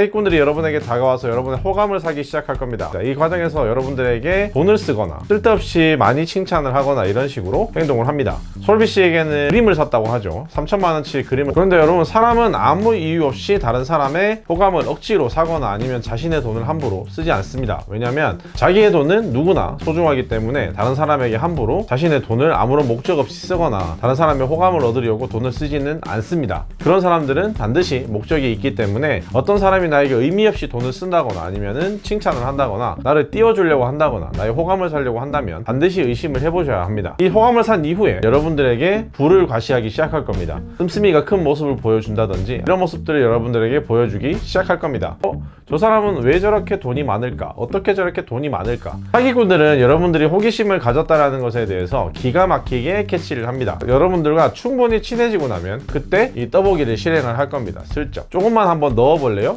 사기꾼들이 여러분에게 다가와서 여러분의 호감을 사기 시작할 겁니다. 자, 이 과정에서 여러분들에게 돈을 쓰거나 쓸데없이 많이 칭찬을 하거나 이런 식으로 행동을 합니다. 솔비 씨에게는 그림을 샀다고 하죠. 3천만 원치 그림을. 그런데 여러분 사람은 아무 이유 없이 다른 사람의 호감을 억지로 사거나 아니면 자신의 돈을 함부로 쓰지 않습니다. 왜냐하면 자기의 돈은 누구나 소중하기 때문에 다른 사람에게 함부로 자신의 돈을 아무런 목적 없이 쓰거나 다른 사람의 호감을 얻으려고 돈을 쓰지는 않습니다. 그런 사람들은 반드시 목적이 있기 때문에 어떤 사람이 나에게 의미 없이 돈을 쓴다거나 아니면은 칭찬을 한다거나 나를 띄워주려고 한다거나 나의 호감을 살려고 한다면 반드시 의심을 해보셔야 합니다. 이 호감을 산 이후에 여러분들에게 불을 과시하기 시작할 겁니다. 씀씀이가 큰 모습을 보여준다든지 이런 모습들을 여러분들에게 보여주기 시작할 겁니다. 어? 저 사람은 왜 저렇게 돈이 많을까? 어떻게 저렇게 돈이 많을까? 사기꾼들은 여러분들이 호기심을 가졌다라는 것에 대해서 기가 막히게 캐치를 합니다. 여러분들과 충분히 친해지고 나면 그때 이 떠보기를 실행을 할 겁니다. 슬쩍. 조금만 한번 넣어볼래요?